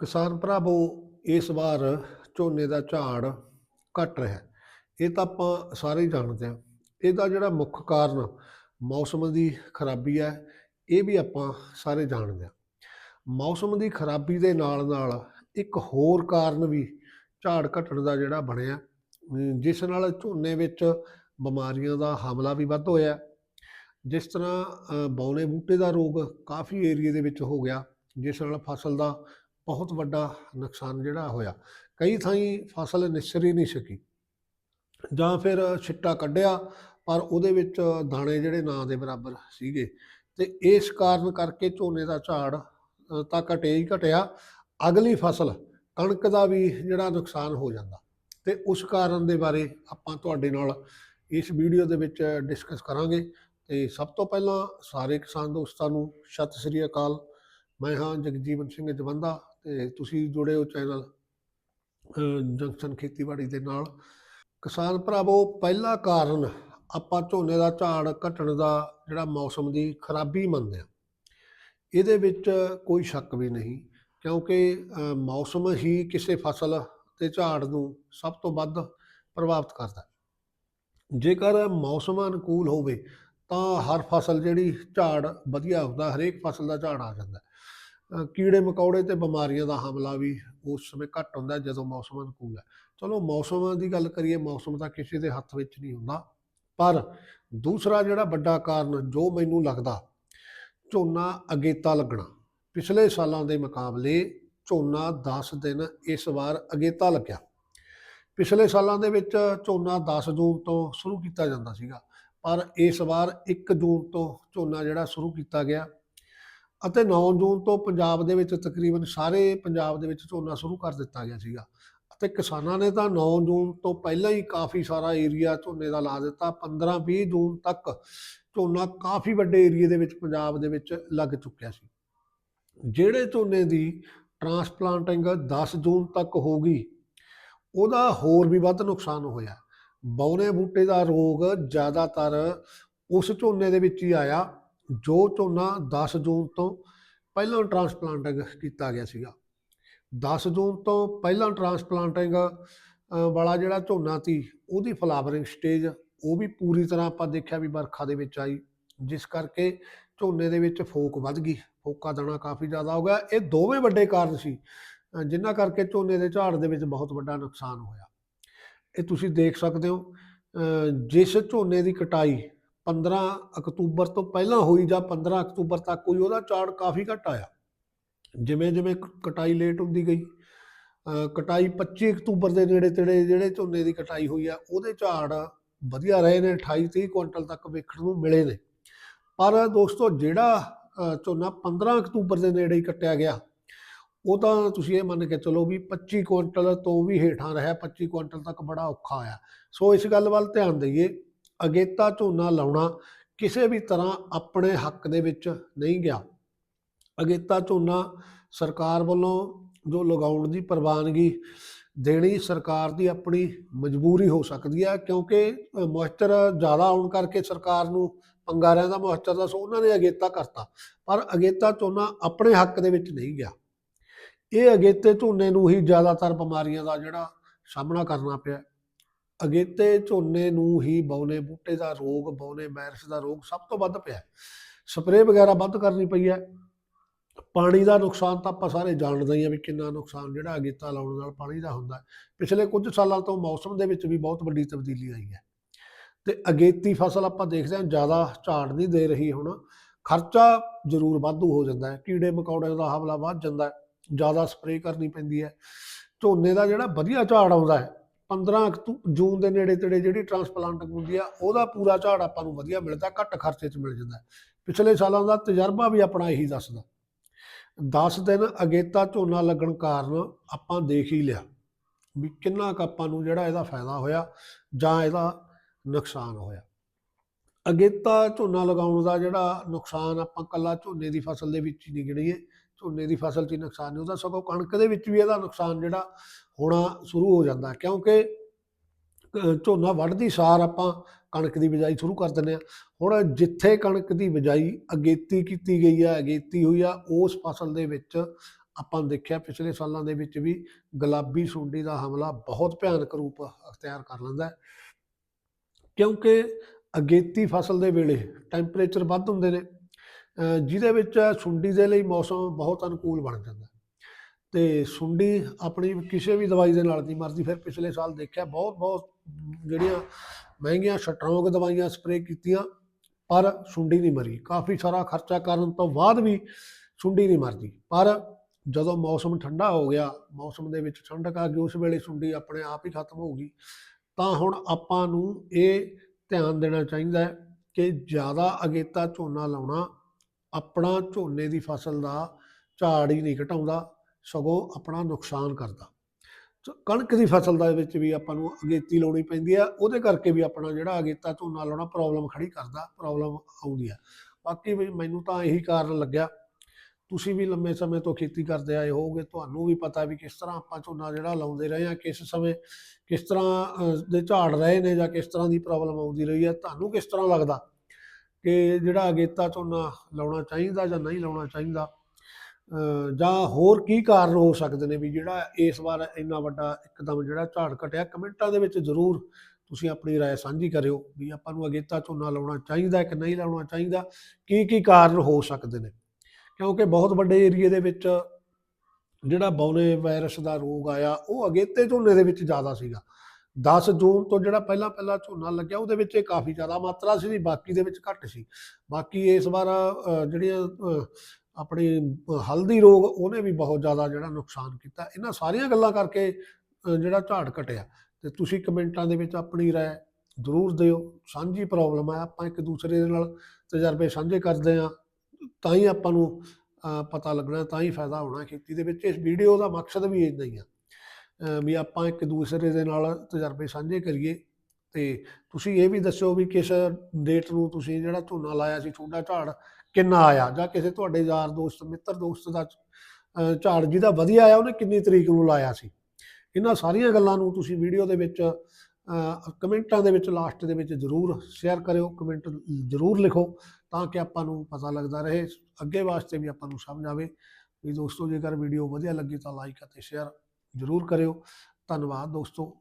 ਕਿਸਾਨ ਭਰਾਵੋ ਇਸ ਵਾਰ ਝੋਨੇ ਦਾ ਝਾੜ ਘਟ ਰਿਹਾ ਇਹ ਤਾਂ ਆਪਾਂ ਸਾਰੇ ਹੀ ਜਾਣਦੇ ਹਾਂ। ਇਹਦਾ ਜਿਹੜਾ ਮੁੱਖ ਕਾਰਨ ਮੌਸਮ ਦੀ ਖਰਾਬੀ ਹੈ ਇਹ ਵੀ ਆਪਾਂ ਸਾਰੇ ਜਾਣਦੇ ਹਾਂ। ਮੌਸਮ ਦੀ ਖਰਾਬੀ ਦੇ ਨਾਲ ਨਾਲ ਇੱਕ ਹੋਰ ਕਾਰਨ ਵੀ ਝਾੜ ਘਟਣ ਦਾ ਜਿਹੜਾ ਬਣਿਆ ਜਿਸ ਨਾਲ ਝੋਨੇ ਵਿੱਚ ਬਿਮਾਰੀਆਂ ਦਾ ਹਮਲਾ ਵੀ ਵੱਧ ਹੋਇਆ ਜਿਸ ਤਰ੍ਹਾਂ ਅ, ਬੂਟੇ ਦਾ ਰੋਗ ਕਾਫੀ ਏਰੀਏ ਦੇ ਵਿੱਚ ਹੋ ਗਿਆ ਜਿਸ ਨਾਲ ਫਸਲ ਦਾ ਬਹੁਤ ਵੱਡਾ ਨੁਕਸਾਨ ਜਿਹੜਾ ਹੋਇਆ। ਕਈ ਥਾਈਂ ਫਸਲ ਨਿਸਰੀ ਨਹੀਂ ਸਕੀ। ਜਾਂ ਫਿਰ ਛਿੱਟਾ ਕੱਢਿਆ, ਪਰ ਉਹਦੇ ਵਿੱਚ ਦਾਣੇ ਜਿਹੜੇ ਨਾ ਦੇ ਬਰਾਬਰ ਸੀਗੇ। ਤੇ ਇਸ ਕਾਰਨ ਕਰਕੇ ਝੋਨੇ ਦਾ ਝਾੜ ਤਾਂ ਘਟਿਆ ਹੀ ਘਟਿਆ। ਅਗਲੀ ਫਸਲ ਕਣਕ ਦਾ ਵੀ ਜਿਹੜਾ ਨੁਕਸਾਨ ਹੋ ਜਾਂਦਾ। ਤੇ ਉਸ ਕਾਰਨ ਦੇ ਬਾਰੇ ਆਪਾਂ ਤੁਹਾਡੇ ਨਾਲ ਇਸ ਵੀਡੀਓ ਦੇ ਵਿੱਚ ਡਿਸਕਸ ਕਰਾਂਗੇ। ਤੇ ਸਭ ਤੋਂ ਪਹਿਲਾਂ ਸਾਰੇ ਕਿਸਾਨ ਦੋਸਤਾਂ ਨੂੰ ਸਤਿ ਸ੍ਰੀ ਅਕਾਲ। ਮੈਂ ਹਾਂ ਜਗਜੀਵਨ ਸਿੰਘ ਜਵੰਦਾ। ਤੇ ਤੁਸੀਂ ਜੁੜੇ ਹੋ ਚੈਨਲ ਜੰਕਸ਼ਨ ਖੇਤੀਬਾੜੀ ਦੇ ਨਾਲ। ਕਿਸਾਨ ਭਰਾਵੋ, ਪਹਿਲਾ ਕਾਰਨ ਆਪਾਂ ਝੋਨੇ ਦਾ ਝਾੜ ਘਟਣ ਦਾ ਜਿਹੜਾ ਮੌਸਮ ਦੀ ਖਰਾਬੀ ਮੰਨਦੇ ਆ ਇਹਦੇ ਵਿੱਚ ਕੋਈ ਸ਼ੱਕ ਵੀ ਨਹੀਂ, ਕਿਉਂਕਿ ਮੌਸਮ ਹੀ ਕਿਸੇ ਫਸਲ ਤੇ ਝਾੜ ਨੂੰ ਸਭ ਤੋਂ ਵੱਧ ਪ੍ਰਭਾਵਿਤ ਕਰਦਾ ਜੇਕਰ ਮੌਸਮ ਅਨੁਕੂਲ ਹੋਵੇ, ਤਾਂ ਹਰ ਫਸਲ ਜਿਹੜੀ ਝਾੜ ਵਧੀਆ ਹੁੰਦਾ, ਹਰੇਕ ਫਸਲ ਦਾ ਝਾੜ ਆ ਜਾਂਦਾ ਕੀੜੇ ਮਕੌੜੇ ਤੇ ਬਿਮਾਰੀਆਂ ਦਾ ਹਮਲਾ ਵੀ ਉਸ ਸਮੇਂ ਘੱਟ ਹੁੰਦਾ ਜਦੋਂ ਮੌਸਮ ਅਨੁਕੂਲ ਹੈ। ਚਲੋ ਮੌਸਮ ਦੀ ਗੱਲ ਕਰੀਏ, ਮੌਸਮ ਤਾਂ ਕਿਸੇ ਦੇ ਹੱਥ ਵਿੱਚ ਨਹੀਂ ਹੁੰਦਾ। ਪਰ ਦੂਸਰਾ ਜਿਹੜਾ ਵੱਡਾ ਕਾਰਨ ਜੋ ਮੈਨੂੰ ਲੱਗਦਾ, ਝੋਨਾ ਅਗੇਤਾ ਲੱਗਣਾ। ਪਿਛਲੇ ਸਾਲਾਂ ਦੇ ਮੁਕਾਬਲੇ ਝੋਨਾ 10 ਦਿਨ ਇਸ ਵਾਰ ਅਗੇਤਾ ਲੱਗਿਆ। ਪਿਛਲੇ ਸਾਲਾਂ ਦੇ ਵਿੱਚ ਝੋਨਾ 10 ਜੂਨ ਤੋਂ ਸ਼ੁਰੂ ਕੀਤਾ ਜਾਂਦਾ ਸੀਗਾ। ਪਰ ਇਸ ਵਾਰ 1 ਜੂਨ ਤੋਂ ਝੋਨਾ ਜਿਹੜਾ ਸ਼ੁਰੂ ਕੀਤਾ ਗਿਆ। ਅਤੇ 9 ਜੂਨ ਤੋਂ ਪੰਜਾਬ ਦੇ ਵਿੱਚ ਤਕਰੀਬਨ ਸਾਰੇ ਪੰਜਾਬ ਦੇ ਵਿੱਚ ਝੋਨਾ ਸ਼ੁਰੂ ਕਰ ਦਿੱਤਾ ਗਿਆ ਸੀਗਾ। ਅਤੇ ਕਿਸਾਨਾਂ ਨੇ ਤਾਂ 9 ਜੂਨ ਤੋਂ ਪਹਿਲਾਂ ਹੀ ਕਾਫੀ ਸਾਰਾ ਏਰੀਆ ਝੋਨੇ ਦਾ ਲਾ ਦਿੱਤਾ। 15-20 ਜੂਨ ਤੱਕ ਝੋਨਾ ਕਾਫੀ ਵੱਡੇ ਏਰੀਏ ਦੇ ਵਿੱਚ ਪੰਜਾਬ ਦੇ ਵਿੱਚ ਲੱਗ ਚੁੱਕਿਆ ਸੀ। ਜਿਹੜੇ ਝੋਨੇ ਦੀ ਟਰਾਂਸਪਲਾਂਟਿੰਗ 10 ਜੂਨ ਤੱਕ ਹੋ ਗਈ, ਉਹਦਾ ਹੋਰ ਵੀ ਵੱਧ ਨੁਕਸਾਨ ਹੋਇਆ। ਬੌਨੇ ਬੂਟੇ ਦਾ ਰੋਗ ਜ਼ਿਆਦਾਤਰ ਉਸ ਝੋਨੇ ਦੇ ਵਿੱਚ ਹੀ ਆਇਆ। ਜੋ ਝੋਨਾ 10 ਜੂਨ ਤੋਂ ਪਹਿਲਾਂ ਟਰਾਂਸਪਲਾਂਟਿੰਗ ਕੀਤਾ ਗਿਆ ਸੀਗਾ। 10 ਜੂਨ ਤੋਂ ਪਹਿਲਾਂ ਟਰਾਂਸਪਲਾਂਟਿੰਗ ਵਾਲਾ ਜਿਹੜਾ ਝੋਨਾ ਸੀ ਉਹਦੀ ਫਲਾਵਰਿੰਗ ਸਟੇਜ ਉਹ ਵੀ ਪੂਰੀ ਤਰ੍ਹਾਂ ਆਪਾਂ ਦੇਖਿਆ ਵੀ ਵਰਖਾ ਦੇ ਵਿੱਚ ਆਈ ਜਿਸ ਕਰਕੇ ਝੋਨੇ ਦੇ ਵਿੱਚ ਫੋਕ ਵੱਧ ਗਈ ਫੋਕਾ ਦਾਣਾ ਕਾਫੀ ਜ਼ਿਆਦਾ ਹੋ ਗਿਆ। ਇਹ ਦੋਵੇਂ ਵੱਡੇ ਕਾਰਨ ਸੀ ਅ, ਜਿਨ੍ਹਾਂ ਕਰਕੇ ਝੋਨੇ ਦੇ ਝਾੜ ਦੇ ਵਿੱਚ ਬਹੁਤ ਵੱਡਾ ਨੁਕਸਾਨ ਹੋਇਆ। ਇਹ ਤੁਸੀਂ ਦੇਖ ਸਕਦੇ ਹੋ ਜਿਸ ਝੋਨੇ ਦੀ ਕਟਾਈ 15 ਅਕਤੂਬਰ ਤੋਂ ਪਹਿਲਾਂ ਹੋਈ ਜਾਂ 15 ਅਕਤੂਬਰ ਤੱਕ ਹੋਈ, ਉਹਦਾ ਝਾੜ ਕਾਫੀ ਘੱਟ ਆਇਆ। ਜਿਵੇਂ ਜਿਵੇਂ ਕਟਾਈ ਲੇਟ ਹੁੰਦੀ ਗਈ ਕਟਾਈ 25 ਅਕਤੂਬਰ ਦੇ ਨੇੜੇ ਤੇੜੇ ਜਿਹੜੇ ਝੋਨੇ ਦੀ ਕਟਾਈ ਹੋਈ ਆ, ਉਹਦੇ ਝਾੜ ਵਧੀਆ ਰਹੇ ਨੇ 28 30 ਕੁਇੰਟਲ ਤੱਕ ਵੇਖਣ ਨੂੰ ਮਿਲੇ ਨੇ। ਪਰ ਦੋਸਤੋ, ਜਿਹੜਾ ਝੋਨਾ 15 ਅਕਤੂਬਰ ਦੇ ਨੇੜੇ ਹੀ ਕੱਟਿਆ ਗਿਆ, ਉਹ ਤਾਂ ਤੁਸੀਂ ਇਹ ਮੰਨ ਕੇ ਚਲੋ ਵੀ 25 ਕੁਇੰਟਲ ਤੋਂ ਵੀ ਹੇਠਾਂ ਰਿਹਾ 25 ਕੁਇੰਟਲ ਤੱਕ ਬੜਾ ਔਖਾ ਆਇਆ। ਸੋ ਇਸ ਗੱਲ ਵੱਲ ਧਿਆਨ ਦਈਏ। ਅਗੇਤਾ ਝੋਨਾ ਲਾਉਣਾ ਕਿਸੇ ਵੀ ਤਰ੍ਹਾਂ ਆਪਣੇ ਹੱਕ ਦੇ ਵਿੱਚ ਨਹੀਂ ਗਿਆ। ਅਗੇਤਾ ਝੋਨਾ ਸਰਕਾਰ ਵੱਲੋਂ ਜੋ ਲਗਾਉਣ ਦੀ ਪ੍ਰਵਾਨਗੀ ਦੇਣੀ ਸਰਕਾਰ ਦੀ ਆਪਣੀ ਮਜਬੂਰੀ ਹੋ ਸਕਦੀ ਹੈ, ਕਿਉਂਕਿ ਮੋਇਸਚਰ ਜ਼ਿਆਦਾ ਆਉਣ ਕਰਕੇ ਸਰਕਾਰ ਨੂੰ ਪੰਗਾ ਰਹਿੰਦਾ, ਮੋਇਸਚਰ ਦਾ ਸੋ ਉਹਨਾਂ ਨੇ ਅਗੇਤਾ ਕਰਤਾ, ਪਰ ਅਗੇਤਾ ਝੋਨਾ ਆਪਣੇ ਹੱਕ ਦੇ ਵਿੱਚ ਨਹੀਂ ਗਿਆ। ਇਹ ਅਗੇਤੇ ਝੋਨੇ ਨੂੰ ਹੀ ਜ਼ਿਆਦਾਤਰ ਬਿਮਾਰੀਆਂ ਦਾ ਜਿਹੜਾ ਸਾਹਮਣਾ ਕਰਨਾ ਪਿਆ। ਅਗੇਤੇ ਝੋਨੇ ਨੂੰ ਹੀ ਬੌਨੇ ਬੂਟੇ ਦਾ ਰੋਗ, ਬੌਨੇ ਵਾਇਰਸ ਦਾ ਰੋਗ ਸਭ ਤੋਂ ਵੱਧ ਪਿਆ ਸਪਰੇਅ ਵਗੈਰਾ ਵੱਧ ਕਰਨੀ ਪਈ ਹੈ। ਪਾਣੀ ਦਾ ਨੁਕਸਾਨ ਤਾਂ ਆਪਾਂ ਸਾਰੇ ਜਾਣਦੇ ਹੀ ਆ ਵੀ ਕਿੰਨਾ ਨੁਕਸਾਨ ਜਿਹੜਾ ਅਗੇਤਾ ਲਾਉਣ ਨਾਲ ਪਾਣੀ ਦਾ ਹੁੰਦਾ ਪਿਛਲੇ ਕੁਝ ਸਾਲਾਂ ਤੋਂ ਮੌਸਮ ਦੇ ਵਿੱਚ ਵੀ ਬਹੁਤ ਵੱਡੀ ਤਬਦੀਲੀ ਆਈ ਹੈ। ਤੇ ਅਗੇਤੀ ਫਸਲ ਆਪਾਂ ਦੇਖਦੇ ਹਾਂ, ਜ਼ਿਆਦਾ ਝਾੜ ਨਹੀਂ ਦੇ ਰਹੀ ਹੁਣ। ਖਰਚਾ ਜ਼ਰੂਰ ਵਾਧੂ ਹੋ ਜਾਂਦਾ ਹੈ। ਕੀੜੇ ਮਕੌੜਿਆਂ ਦਾ ਹਮਲਾ ਵੱਧ ਜਾਂਦਾ ਹੈ। ਜ਼ਿਆਦਾ ਸਪਰੇਅ ਕਰਨੀ ਪੈਂਦੀ ਹੈ। ਝੋਨੇ ਦਾ ਜਿਹੜਾ ਵਧੀਆ ਝਾੜ ਆਉਂਦਾ ਹੈ 15 ਅਕਤੂ, ਜੂਨ ਦੇ ਨੇੜੇ ਤੇੜੇ ਜਿਹੜੀ ਟਰਾਂਸਪਲਾਂਟਿੰਗ ਹੁੰਦੀ ਆ, ਉਹਦਾ ਪੂਰਾ ਝਾੜ ਆਪਾਂ ਨੂੰ ਵਧੀਆ ਮਿਲਦਾ, ਘੱਟ ਖਰਚੇ 'ਚ ਮਿਲ ਜਾਂਦਾ। ਪਿਛਲੇ ਸਾਲਾਂ ਦਾ ਤਜਰਬਾ ਵੀ ਆਪਣਾ ਇਹੀ ਦੱਸਦਾ। 10 ਦਿਨ ਅਗੇਤਾ ਝੋਨਾ ਲੱਗਣ ਕਾਰਨ ਆਪਾਂ ਦੇਖ ਹੀ ਲਿਆ ਵੀ ਕਿੰਨਾ ਕੁ ਆਪਾਂ ਨੂੰ ਜਿਹੜਾ ਇਹਦਾ ਫਾਇਦਾ ਹੋਇਆ ਜਾਂ ਇਹਦਾ ਨੁਕਸਾਨ ਹੋਇਆ। ਅਗੇਤਾ ਝੋਨਾ ਲਗਾਉਣ ਦਾ ਜਿਹੜਾ ਨੁਕਸਾਨ ਆਪਾਂ ਕੱਲਾ ਝੋਨੇ ਦੀ ਫਸਲ ਦੇ ਵਿੱਚ ਹੀ ਨਹੀਂ ਗਿਣੀਏ ਝੋਨੇ ਦੀ ਫਸਲ 'ਚ ਹੀ ਨੁਕਸਾਨ ਨਹੀਂ ਉਹਦਾ ਸਗੋਂ ਕਣਕ ਦੇ ਵਿੱਚ ਵੀ ਇਹਦਾ ਨੁਕਸਾਨ ਜਿਹੜਾ ਹੋਣਾ ਸ਼ੁਰੂ ਹੋ ਜਾਂਦਾ। ਕਿਉਂਕਿ ਝੋਨਾ ਵੱਢਦੀ ਸਾਰ ਆਪਾਂ ਕਣਕ ਦੀ ਬਿਜਾਈ ਸ਼ੁਰੂ ਕਰ ਦਿੰਦੇ ਆ ਹੁਣ ਜਿੱਥੇ ਕਣਕ ਦੀ ਬਿਜਾਈ ਅਗੇਤੀ ਕੀਤੀ ਗਈ ਆ, ਅਗੇਤੀ ਹੋਈ ਆ, ਉਸ ਫਸਲ ਦੇ ਵਿੱਚ ਆਪਾਂ ਦੇਖਿਆ ਪਿਛਲੇ ਸਾਲਾਂ ਦੇ ਵਿੱਚ ਵੀ ਗੁਲਾਬੀ ਸੁੰਡੀ ਦਾ ਹਮਲਾ ਬਹੁਤ ਭਿਆਨਕ ਰੂਪ ਅਖਤਿਆਰ ਕਰ ਲੈਂਦਾ ਕਿਉਂਕਿ ਅਗੇਤੀ ਫਸਲ ਦੇ ਵੇਲੇ ਟੈਂਪਰੇਚਰ ਵੱਧ ਹੁੰਦੇ ਨੇ ਜਿਹਦੇ ਵਿੱਚ ਸੁੰਡੀ ਦੇ ਲਈ ਮੌਸਮ ਬਹੁਤ ਅਨੁਕੂਲ ਬਣ ਜਾਂਦਾ ਹੈ। ਤੇ ਸੁੰਡੀ ਆਪਣੀ ਕਿਸੇ ਵੀ ਦਵਾਈ ਦੇ ਨਾਲ ਨਹੀਂ ਮਰਦੀ ਫਿਰ ਪਿਛਲੇ ਸਾਲ ਦੇਖਿਆ ਬਹੁਤ ਬਹੁਤ ਜਿਹੜੀਆਂ ਮਹਿੰਗੀਆਂ ਸਟਰੋਂਗ ਦਵਾਈਆਂ ਸਪਰੇਅ ਕੀਤੀਆਂ, ਪਰ ਸੁੰਡੀ ਨਹੀਂ ਮਰੀ ਕਾਫੀ ਸਾਰਾ ਖਰਚਾ ਕਰਨ ਤੋਂ ਬਾਅਦ ਵੀ ਸੁੰਡੀ ਨਹੀਂ ਮਰਦੀ ਪਰ ਜਦੋਂ ਮੌਸਮ ਠੰਡਾ ਹੋ ਗਿਆ, ਮੌਸਮ ਦੇ ਵਿੱਚ ਠੰਡਕ ਆ ਗਈ, ਉਸ ਵੇਲੇ ਸੁੰਡੀ ਆਪਣੇ ਆਪ ਹੀ ਖਤਮ ਹੋ ਗਈ, ਤਾਂ ਹੁਣ ਆਪਾਂ ਨੂੰ ਇਹ ਧਿਆਨ ਦੇਣਾ ਚਾਹੀਦਾ ਹੈ ਕਿ ਜ਼ਿਆਦਾ ਅਗੇਤਾ ਝੋਨਾ ਲਾਉਣਾ ਆਪਣਾ ਝੋਨੇ ਦੀ ਫਸਲ ਦਾ ਝਾੜ ਹੀ ਨਹੀਂ ਘਟਾਉਂਦਾ, ਸਗੋਂ ਆਪਣਾ ਨੁਕਸਾਨ ਕਰਦਾ। ਕਣਕ ਦੀ ਫਸਲ ਦਾ ਵਿੱਚ ਵੀ ਆਪਾਂ ਨੂੰ ਅਗੇਤੀ ਲਾਉਣੀ ਪੈਂਦੀ ਆ, ਉਹਦੇ ਕਰਕੇ ਵੀ ਆਪਣਾ ਜਿਹੜਾ ਅਗੇਤਾ ਝੋਨਾ ਲਾਉਣਾ ਪ੍ਰੋਬਲਮ ਖੜੀ ਕਰਦਾ ਪ੍ਰੋਬਲਮ ਆਉਂਦੀ ਆ। ਬਾਕੀ ਵੀ ਮੈਨੂੰ ਤਾਂ ਇਹੀ ਕਾਰਨ ਲੱਗਿਆ। ਤੁਸੀਂ ਵੀ ਲੰਮੇ ਸਮੇਂ ਤੋਂ ਖੇਤੀ ਕਰਦੇ ਆਏ ਹੋਗੇ ਤੁਹਾਨੂੰ ਵੀ ਪਤਾ ਵੀ ਕਿਸ ਤਰ੍ਹਾਂ ਆਪਾਂ ਝੋਨਾ ਜਿਹੜਾ ਲਾਉਂਦੇ ਰਹੇ ਆ, ਕਿਸ ਸਮੇਂ ਕਿਸ ਤਰ੍ਹਾਂ ਦੇ ਝਾੜ ਰਹੇ ਨੇ ਜਾਂ ਕਿਸ ਤਰ੍ਹਾਂ ਦੀ ਪ੍ਰੋਬਲਮ ਆਉਂਦੀ ਰਹੀ ਹੈ ਤੁਹਾਨੂੰ ਕਿਸ ਤਰ੍ਹਾਂ ਲੱਗਦਾ? ਕਿ ਜਿਹੜਾ ਅਗੇਤਾ ਝੋਨਾ ਲਾਉਣਾ ਚਾਹੀਦਾ ਜਾਂ ਨਹੀਂ ਲਾਉਣਾ ਚਾਹੀਦਾ ਅ, ਜਾਂ ਹੋਰ ਕੀ ਕਾਰਨ ਹੋ ਸਕਦੇ ਨੇ ਵੀ ਜਿਹੜਾ ਇਸ ਵਾਰ ਇੰਨਾ ਵੱਡਾ ਇੱਕਦਮ ਜਿਹੜਾ ਝਾੜ ਘਟਿਆ ਕਮੈਂਟਾਂ ਦੇ ਵਿੱਚ ਜ਼ਰੂਰ ਤੁਸੀਂ ਆਪਣੀ رائے ਸਾਂਝੀ ਕਰਿਓ ਵੀ ਆਪਾਂ ਨੂੰ ਅਗੇਤਾ ਝੋਨਾ ਲਾਉਣਾ ਚਾਹੀਦਾ ਕਿ ਨਹੀਂ ਲਾਉਣਾ ਚਾਹੀਦਾ ਕੀ ਕੀ ਕਾਰਨ ਹੋ ਸਕਦੇ ਨੇ ਕਿਉਂਕਿ ਬਹੁਤ ਵੱਡੇ ਏਰੀਏ ਦੇ ਵਿੱਚ ਜਿਹੜਾ ਬੌਨੇ ਵਾਇਰਸ ਦਾ ਰੋਗ ਆਇਆ ਉਹ ਅਗੇਤੇ ਝੋਨੇ ਦੇ ਵਿੱਚ ਜ਼ਿਆਦਾ ਸੀਗਾ 10 ਜੂਨ ਤੋਂ ਜਿਹੜਾ ਪਹਿਲਾਂ ਪਹਿਲਾਂ ਝੋਨਾ ਲੱਗਿਆ ਉਹਦੇ ਵਿੱਚ ਇਹ ਕਾਫੀ ਜ਼ਿਆਦਾ ਮਾਤਰਾ ਸੀ ਬਾਕੀ ਦੇ ਵਿੱਚ ਘੱਟ ਸੀ। ਬਾਕੀ ਇਸ ਵਾਰ ਜਿਹੜੀਆਂ ਅ, ਆਪਣੀ ਹਲਦੀ ਰੋਗ ਉਹਨੇ ਵੀ ਬਹੁਤ ਜ਼ਿਆਦਾ ਜਿਹੜਾ ਨੁਕਸਾਨ ਕੀਤਾ। ਇਹਨਾਂ ਸਾਰੀਆਂ ਗੱਲਾਂ ਕਰਕੇ ਜਿਹੜਾ ਝਾੜ ਘਟਿਆ। ਤੇ ਤੁਸੀਂ ਕਮੈਂਟਾਂ ਦੇ ਵਿੱਚ ਆਪਣੀ ਰਾਏ ਜ਼ਰੂਰ ਦਿਓ। ਸਾਂਝੀ ਪ੍ਰੋਬਲਮ ਹੈ ਆਪਾਂ ਇੱਕ ਦੂਸਰੇ ਦੇ ਨਾਲ ਤਜਰਬੇ ਸਾਂਝੇ ਕਰਦੇ ਆ ਤਾਂ ਹੀ ਆਪਾਂ ਨੂੰ ਪਤਾ ਲੱਗਣਾ ਤਾਂ ਹੀ ਫਾਇਦਾ ਹੋਣਾ ਖੇਤੀ ਦੇ ਵਿੱਚ। ਇਸ ਵੀਡੀਓ ਦਾ ਮਕਸਦ ਵੀ ਇਦਾਂ ਹੀ ਆ। ਵੀ ਆਪਾਂ ਇੱਕ ਦੂਸਰੇ ਦੇ ਨਾਲ ਤਜਰਬੇ ਸਾਂਝੇ ਕਰੀਏ ਤੇ ਤੁਸੀਂ ਇਹ ਵੀ ਦੱਸਿਓ ਵੀ ਕਿਸ ਡੇਟ ਨੂੰ ਤੁਸੀਂ ਜਿਹੜਾ ਝੋਨਾ ਲਾਇਆ ਸੀ ਛੋਟਾ ਝਾੜ ਕਿੰਨਾ ਆਇਆ ਜਾਂ ਕਿਸੇ ਤੁਹਾਡੇ ਯਾਰ ਦੋਸਤ, ਮਿੱਤਰ ਦੋਸਤ ਦਾ ਝਾੜ ਜਿਹਦਾ ਵਧੀਆ ਆਇਆ, ਉਹਨੇ ਕਿੰਨੀ ਤਰੀਕ ਨੂੰ ਲਾਇਆ ਸੀ? ਇਹਨਾਂ ਸਾਰੀਆਂ ਗੱਲਾਂ ਨੂੰ ਤੁਸੀਂ ਵੀਡੀਓ ਦੇ ਵਿੱਚ ਕਮੈਂਟਾਂ ਦੇ ਵਿੱਚ ਲਾਸਟ ਦੇ ਵਿੱਚ ਜ਼ਰੂਰ ਸ਼ੇਅਰ ਕਰਿਓ, ਕਮੈਂਟ ਜ਼ਰੂਰ ਲਿਖੋ ਤਾਂ ਕਿ ਆਪਾਂ ਨੂੰ ਪਤਾ ਲੱਗਦਾ ਰਹੇ। ਅੱਗੇ ਵਾਸਤੇ ਵੀ ਆਪਾਂ ਨੂੰ ਸਮਝ ਆਵੇ। ਵੀ ਦੋਸਤੋ, ਜੇਕਰ ਵੀਡੀਓ ਵਧੀਆ ਲੱਗੀ ਤਾਂ ਲਾਈਕ ਅਤੇ ਸ਼ੇਅਰ ਜ਼ਰੂਰ ਕਰਿਓ। ਧੰਨਵਾਦ ਦੋਸਤੋ।